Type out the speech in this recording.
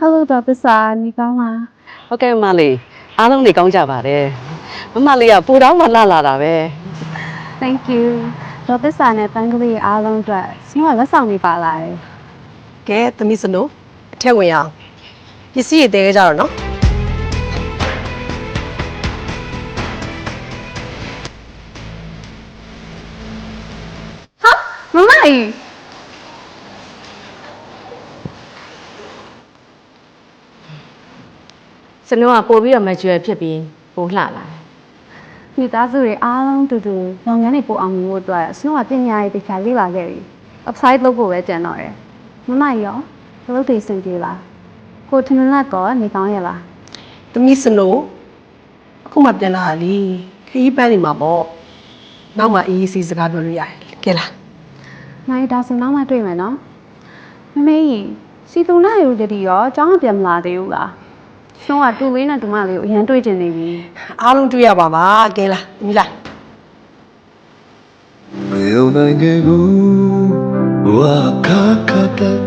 ဒေါက်တာစာနေကောင်းလားဟုတ်ကဲ့မမလေးအားလုံးနေကောင်းကြပါတယ်မမလေးကပူတော့မှလှလာတာပဲ Thank you ဒေါက်တာစာနဲ့တန်းကလေးအားလုံးအတွက်ဆင်းကလက်ဆောင်နေပါလာတယ်ကဲသမီးစနိုးအထက်ဝင်ရအောင်ပစ္စည်းတွေတဲခဲ့ကြတော့နော်မမကြီး စနုံးကပို့ပြီးတော့မကျွယ်ဖြစ်ပြီးပိုလှလာတယ်မိသားစုတွေအားလုံးတူတူလုပ်ငန်းတွေပိုအောင်မြင်ဖို့အတွက်အစလုံးကပညာရေးတရားလေ့လာခဲ့ပြီး upside လုပ်ဖို့ပဲကြံတော့တယ်မမကြီးရောဘယ်လိုတွေစဉ်းပြေလားကိုထမင်းလက်ကောနေကောင်းရဲ့လား။သမီးစနိုးအခုမှပြန်လာတာလေခရီးပန်းနေမှာပေါ့။နောက်မှအေးအေးဆေးစကားပြောလို့ရတယ်။ကဲလားနိုင်ဒါဆိုနောက်မှတွေ့မယ်နော်မမေကြီးစီသူနာရူတတိရောအကြောင်းပြန်မလာသေးဘူးလား ဆုံးကတူလေးနဲ့တူမလေးကိုအရန်တွေ့ကျင်နေပြီ အားလုံးတွေ့ရပါပါကဲလားသမီးလား 没有那个路，我卡卡的的